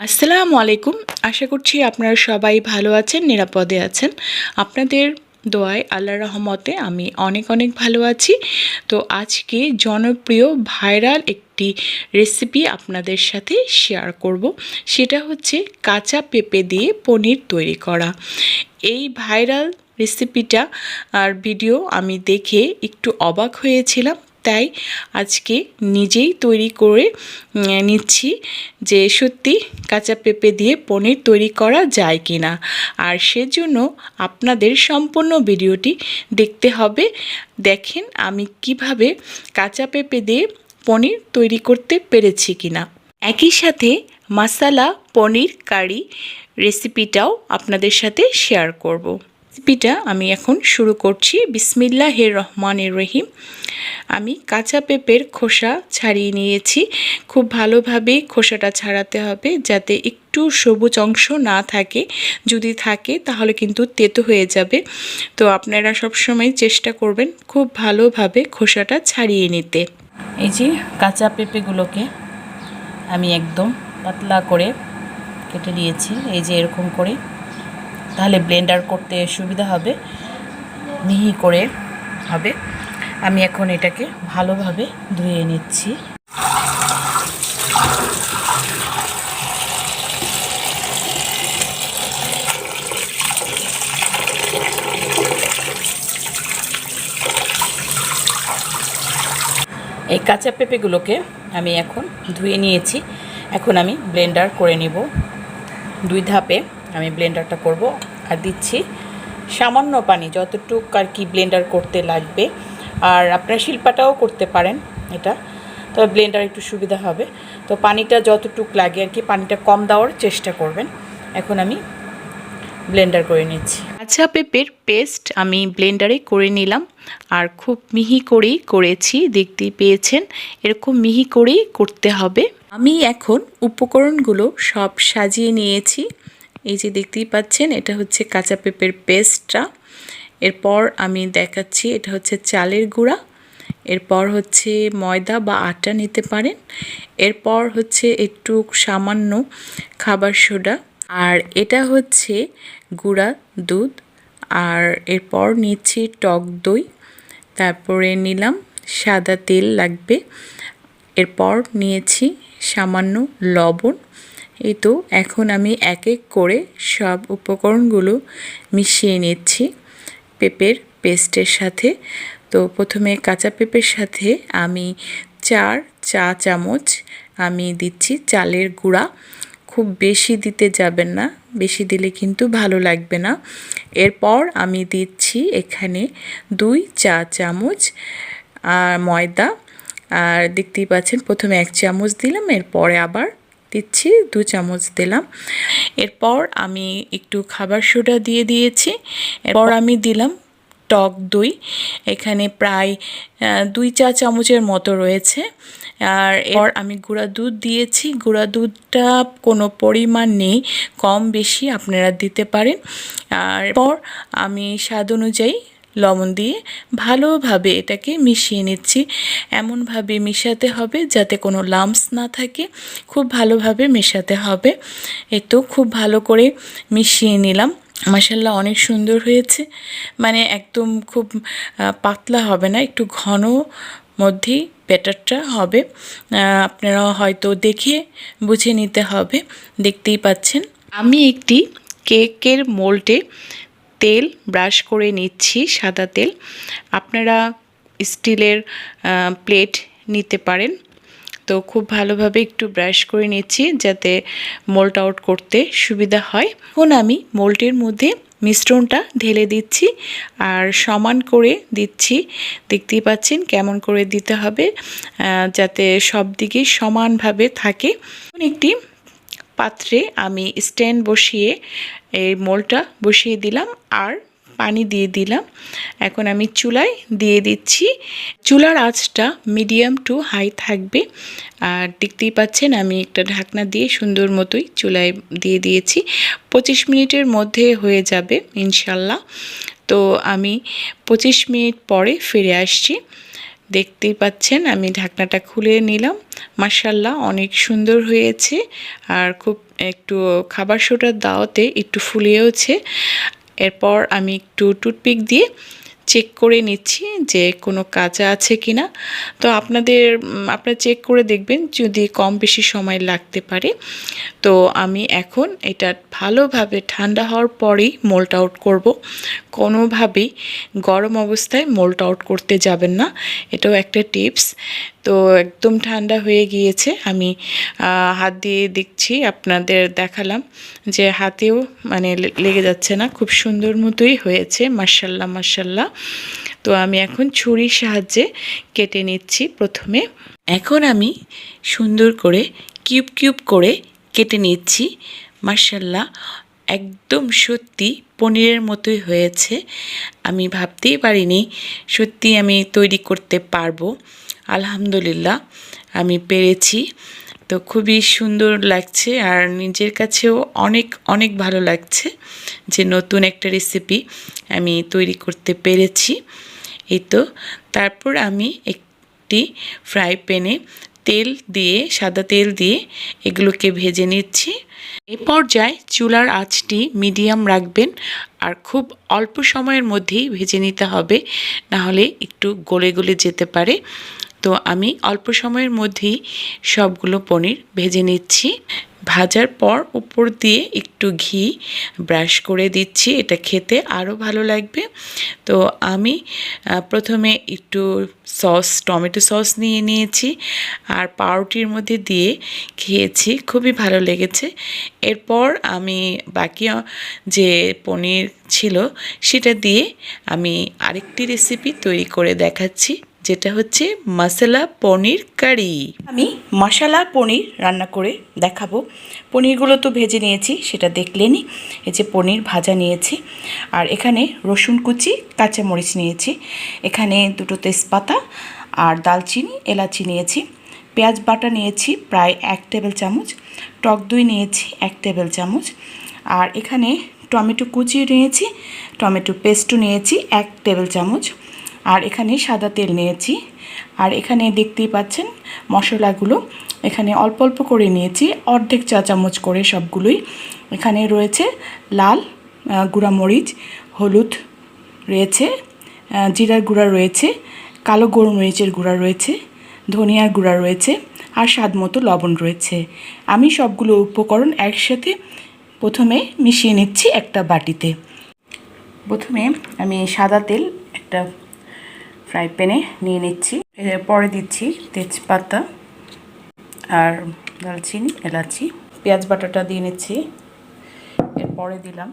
আসসালামু আলাইকুম। আশা করছি আপনারা সবাই ভালো আছেন, নিরাপদে আছেন। আপনাদের দোয়ায় আল্লাহ রহমতে আমি অনেক অনেক ভালো আছি। তো আজকে জনপ্রিয় ভাইরাল একটি রেসিপি আপনাদের সাথে শেয়ার করব। সেটা হচ্ছে কাঁচা পেঁপে দিয়ে পনির তৈরি করা। এই ভাইরাল রেসিপিটা আর ভিডিও আমি দেখে একটু অবাক হয়েছিলাম। তাই আজকে নিজেই তৈরি করে নিচ্ছি যে সত্যি কাঁচা পেঁপে দিয়ে পনির তৈরি করা যায় কি না আর সেজন্য আপনাদের সম্পূর্ণ ভিডিওটি দেখতে হবে। দেখেন আমি কীভাবে কাঁচা পেঁপে দিয়ে পনির তৈরি করতে পেরেছি কি না একই সাথে মাসালা পনির, কারি রেসিপিটাও আপনাদের সাথে শেয়ার করব। রেসিপিটা আমি এখন শুরু করছি। বিসমিল্লাহ রহমান রহিম। আমি কাঁচা পেঁপের খোসা ছাড়িয়ে নিয়েছি। খুব ভালোভাবে খোসাটা ছাড়াতে হবে যাতে একটু সবুজ অংশ না থাকে। যদি থাকে তাহলে কিন্তু তেতো হয়ে যাবে। তো আপনারা সবসময় চেষ্টা করবেন খুব ভালোভাবে খোসাটা ছাড়িয়ে নিতে। এই যে কাঁচা পেঁপেগুলোকে আমি একদম পাতলা করে কেটে নিয়েছি। এই যে এরকম করে তাহলে ব্লেন্ডার করতে সুবিধা হবে, মিহি করে হবে। আমি এখন এটাকে ভালোভাবে ধুয়ে নিচ্ছি। এই কাঁচা পেঁপেগুলোকে আমি এখন ধুয়ে নিয়েছি। এখন আমি ব্লেন্ডার করে নিব। দুই ধাপে আমি ব্লেন্ডারটা করব। আর দিচ্ছি। সামান্য পানি যতটুক আর কি ব্লেন্ডার করতে লাগবে। আর আপনার শিল্পাটাও করতে পারেন এটা। তবে ব্লেন্ডার একটু সুবিধা হবে। তো পানিটা যতটুক লাগে আর কি, পানিটা কম দেওয়ার চেষ্টা করবেন। এখন আমি ব্লেন্ডার করে নিচ্ছি। আচ্ছা পেঁপের পেস্ট আমি ব্লেন্ডারে করে নিলাম। আর খুব মিহি করেই করেছি, দেখতেই পেয়েছেন। এরকম মিহি করেই করতে হবে। আমি এখন উপকরণগুলো সব সাজিয়ে নিয়েছি। এই যে দেখতেই পাচ্ছেন, এটা হচ্ছে কাঁচা পেঁপের পেস্টটা। এরপর আমি দেখাচ্ছি, এটা হচ্ছে চালের গুঁড়া। এরপর হচ্ছে ময়দা বা আটা নিতে পারেন। এরপর হচ্ছে একটু সামান্য খাবার সোডা। আর এটা হচ্ছে গুঁড়া দুধ। আর এরপর নিচ্ছি টক দই। তারপরে নিলাম, সাদা তেল লাগবে। এরপর নিয়েছি সামান্য লবণ। এই তো, এখন আমি এক এক করে সব উপকরণগুলো মিশিয়ে নিচ্ছি পেঁপের পেস্টের সাথে। তো প্রথমে কাঁচা পেঁপের সাথে আমি চার চা চামচ আমি দিচ্ছি চালের গুঁড়া। খুব বেশি দিতে যাবেন না, বেশি দিলে কিন্তু ভালো লাগবে না। এরপর আমি দিচ্ছি এখানে দুই চা চামচ আর ময়দা। আর দেখতেই পাচ্ছেন, প্রথমে এক চামচ দিলাম, এরপরে আবার দিচ্ছি, দু চামচ দিলাম। এরপর আমি একটু খাবার সোডা দিয়ে দিয়েছি। এরপর আমি দিলাম টক দই। এখানে প্রায় দুই চা চামচের মতো রয়েছে। আর এরপর আমি গুঁড়া দুধ দিয়েছি। গুঁড়া দুধটা কোনো পরিমাণ নেই, কম বেশি আপনারা দিতে পারেন। আর এরপর আমি স্বাদ অনুযায়ী লবণ দিয়ে ভালোভাবে এটাকে মিশিয়ে নিচ্ছি। এমনভাবে মিশাতে হবে যাতে কোনো লাম্পস না থাকে। খুব ভালোভাবে মেশাতে হবে। এ তো খুব ভালো করে মিশিয়ে নিলাম। মাসাল্লাহ অনেক সুন্দর হয়েছে। মানে একদম খুব পাতলা হবে না, একটু ঘন মধ্যেই ব্যাটারটা হবে। আপনারা হয়তো দেখে বুঝে নিতে হবে। দেখতেই পাচ্ছেন। আমি একটি কেকের মোল্ডে তেল ব্রাশ করে নিচ্ছি, সাদা তেল। আপনারা স্টিলের প্লেট নিতে পারেন। তো খুব ভালোভাবে একটু ব্রাশ করে নিচ্ছি যাতে মোল্ট আউট করতে সুবিধা হয়। এখন আমি মোল্টের মধ্যে মিশ্রণটা ঢেলে দিচ্ছি আর সমান করে দিচ্ছি। দেখতেই পাচ্ছেন কেমন করে দিতে হবে যাতে সব দিকে সমানভাবে থাকে। একটি পাত্রে আমি স্ট্যান্ড বসিয়ে এই মোলটা বসিয়ে দিলাম আর পানি দিয়ে দিলাম। এখন আমি চুলায় দিয়ে দিচ্ছি। চুলার আঁচটা মিডিয়াম টু হাই থাকবে। আর দেখতেই পাচ্ছেন আমি একটা ঢাকনা দিয়ে সুন্দর মতোই চুলায় দিয়ে দিয়েছি। পঁচিশ মিনিটের মধ্যে হয়ে যাবে ইনশাল্লাহ। তো আমি পঁচিশ মিনিট পরে ফিরে আসছি। দেখতেই পাচ্ছেন, আমি ঢাকনাটা খুলে নিলাম। মার্শাল্লাহ অনেক সুন্দর হয়েছে। আর খুব একটু খাবার সোটার দাওয়াতে একটু ফুলিয়েওছে এরপর আমি একটু টুথপিক দিয়ে চেক করে নিচ্ছি যে কোনো কাঁচা আছে কি না তো আপনাদের আপনারা চেক করে দেখবেন যদি কম বেশি সময় লাগতে পারে। তো আমি এখন এটা ভালোভাবে ঠান্ডা হওয়ার পরেই মোল্ট আউট করব। কোনোভাবেই গরম অবস্থায় মোল্ট আউট করতে যাবেন না। এটাও একটা টিপস তো একদম ঠান্ডা হয়ে গিয়েছে। আমি হাত দিয়ে দেখছি, আপনাদের দেখালাম যে হাতেও মানে লেগে যাচ্ছে না। খুব সুন্দর মতোই হয়েছে মার্শাল্লাহ মার্শাল্লাহ তো আমি এখন ছুরির সাহায্যে কেটে নিচ্ছি প্রথমে। এখন আমি সুন্দর করে কিউব কিউব করে কেটে নিচ্ছি মার্শাল্লাহ একদম সত্যি পনিরের মতোই হয়েছে। আমি ভাবতেই পারিনি সত্যি আমি তৈরি করতে পারব। আলহামদুলিল্লাহ, আমি পেরেছি। তো খুবই সুন্দর লাগছে আর নিজের কাছেও অনেক অনেক ভালো লাগছে যে নতুন একটা রেসিপি আমি তৈরি করতে পেরেছি। এই তো, তারপর আমি একটি ফ্রাই প্যানে তেল দিয়ে, সাদা তেল দিয়ে এগুলোকে ভেজে নিচ্ছি। এ পর্যায়ে চুলার আঁচটি মিডিয়াম রাখবেন আর খুব অল্প সময়ের মধ্যেই ভেজে নিতে হবে, নাহলে একটু গলে গলে যেতে পারে। তো আমি অল্প সময়ের মধ্যেই সবগুলো পনির ভেজে নিচ্ছি। ভাজার পর উপর দিয়ে একটু ঘি ব্রাশ করে দিচ্ছি, এটা খেতে আরও ভালো লাগবে। তো আমি প্রথমে একটু সস, টমেটো সস নিয়ে নিয়েছি আর পাউরুটির মধ্যে দিয়ে খেয়েছি, খুবই ভালো লেগেছে। এরপর আমি বাকি যে পনির ছিল, সেটা দিয়ে আমি আরেকটি রেসিপি তৈরি করে দেখাচ্ছি। যেটা হচ্ছে মশলা পনির কারি। আমি মশলা পনির রান্না করে দেখাবো। পনিরগুলো তো ভেজে নিয়েছি, সেটা দেখলেনই। এই যে পনির ভাজা নিয়েছি, আর এখানে রসুন কুচি, কাঁচামরিচ নিয়েছি। এখানে দুটো তেজপাতা আর দালচিনি, এলাচি নিয়েছি। পেঁয়াজ বাটা নিয়েছি, প্রায় এক টেবিল চামচ। টক দই নিয়েছি, এক টেবিল চামচ। আর এখানে টমেটো কুচি নিয়েছি, টমেটো পেস্টও নিয়েছি, এক টেবিল চামচ। আর এখানে সাদা তেল নিয়েছি। আর এখানে দেখতেই পাচ্ছেন মশলাগুলো। এখানে অল্প অল্প করে নিয়েছি অর্ধেক চা চামচ করে সবগুলোই। এখানে রয়েছে লাল আহ, গুঁড়া মরিচ হলুদ রয়েছে জিরার গুঁড়া রয়েছে কালো গোলমরিচের গুঁড়া রয়েছে ধনিয়ার গুঁড়া রয়েছে আর স্বাদ মতো লবণ রয়েছে। আমি সবগুলো উপকরণ একসাথে প্রথমে মিশিয়ে নিচ্ছি একটা বাটিতে। প্রথমে আমি সাদা তেল একটা ফ্রাই প্যানে নিয়ে নিচ্ছি। এরপরে দিচ্ছি তেজপাতা আর দালচিনি এলাচি। পেঁয়াজ বাটাটা দিয়ে নিচ্ছি। এরপরে দিলাম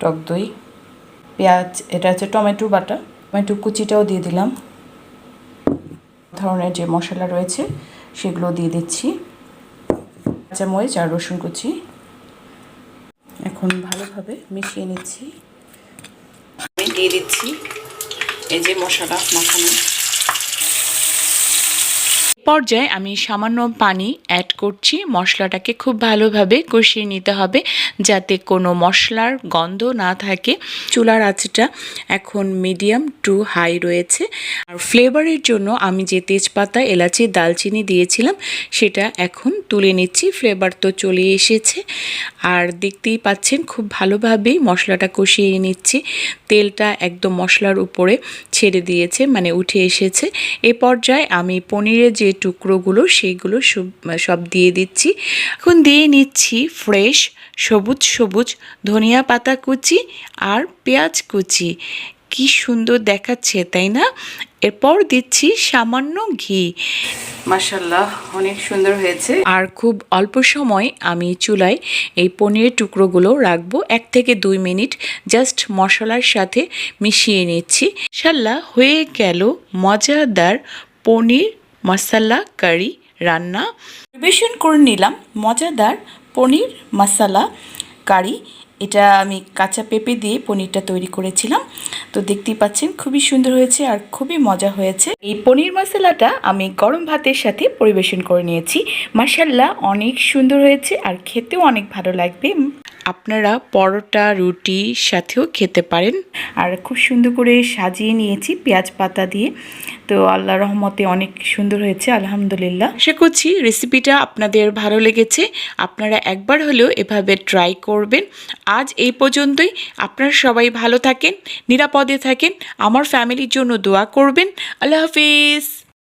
টক দই। পেঁয়াজ, এটা হচ্ছে টমেটো বাটা। টমেটো কুচিটাও দিয়ে দিলাম। ধরনের যে মশলা রয়েছে, সেগুলো দিয়ে দিচ্ছি। কাঁচামরিচ আর রসুন কুচি। এখন ভালোভাবে মিশিয়ে নিচ্ছি। দিয়ে দিচ্ছি এই যে মশলা মাখানো। পর্যায়ে আমি সামান্য পানি অ্যাড করছি। মশলাটাকে খুব ভালোভাবে কষিয়ে নিতে হবে যাতে কোনো মশলার গন্ধ না থাকে। চুলার আঁচটা এখন মিডিয়াম টু হাই রয়েছে। আর ফ্লেভারের জন্য আমি যে তেজপাতা, এলাচি, দালচিনি দিয়েছিলাম, সেটা এখন তুলে নিচ্ছি। ফ্লেভার তো চলে এসেছে। আর দেখতেই পাচ্ছেন খুব ভালোভাবেই মশলাটা কষিয়ে নিচ্ছি। তেলটা একদম মশলার উপরে ছেড়ে দিয়েছে মানে উঠে এসেছে। এ পর্যায়ে আমি পনিরের যে টুকরোগুলো, সেইগুলো সব দিয়ে দিচ্ছি। এখন দিয়ে নিচ্ছি ফ্রেশ সবুজ সবুজ ধনিয়া পাতা কুচি আর পেঁয়াজ কুচি। কি সুন্দর দেখাচ্ছে, তাই না? এরপর দিচ্ছি সামান্য ঘি। মাসাল্লাহ অনেক সুন্দর হয়েছে। আর খুব অল্প সময় আমি চুলায় এই পনিরের টুকরোগুলো রাখব। এক থেকে দুই মিনিট জাস্ট মশলার সাথে মিশিয়ে নিচ্ছি। ইনশাল্লাহ হয়ে গেল মজাদার পনির মশলা কারি রান্না। পরিবেশন করে নিলাম মজাদার পনির মশলা কারি এটা আমি কাঁচা পেঁপে দিয়ে পনিরটা তৈরি করেছিলাম। তো দেখতেই পাচ্ছেন, খুবই সুন্দর হয়েছে আর খুবই মজা হয়েছে। এই পনির মশলাটা আমি গরম ভাতের সাথে পরিবেশন করে নিয়েছি। মাসাল্লাহ অনেক সুন্দর হয়েছে আর খেতেও অনেক ভালো লাগবে। আপনারা পরোটা রুটির সাথেও খেতে পারেন। আর খুব সুন্দর করে সাজিয়ে নিয়েছি পেঁয়াজ পাতা দিয়ে। তো আল্লাহ রহমতে অনেক সুন্দর হয়েছে আলহামদুলিল্লাহ। আশা করছি রেসিপিটা আপনাদের ভালো লেগেছে। আপনারা একবার হলেও এভাবে ট্রাই করবেন। আজ এই পর্যন্তই। আপনারা সবাই ভালো থাকেন নিরাপদে থাকেন। আমার ফ্যামিলির জন্য দোয়া করবেন। আল্লাহ হাফিজ।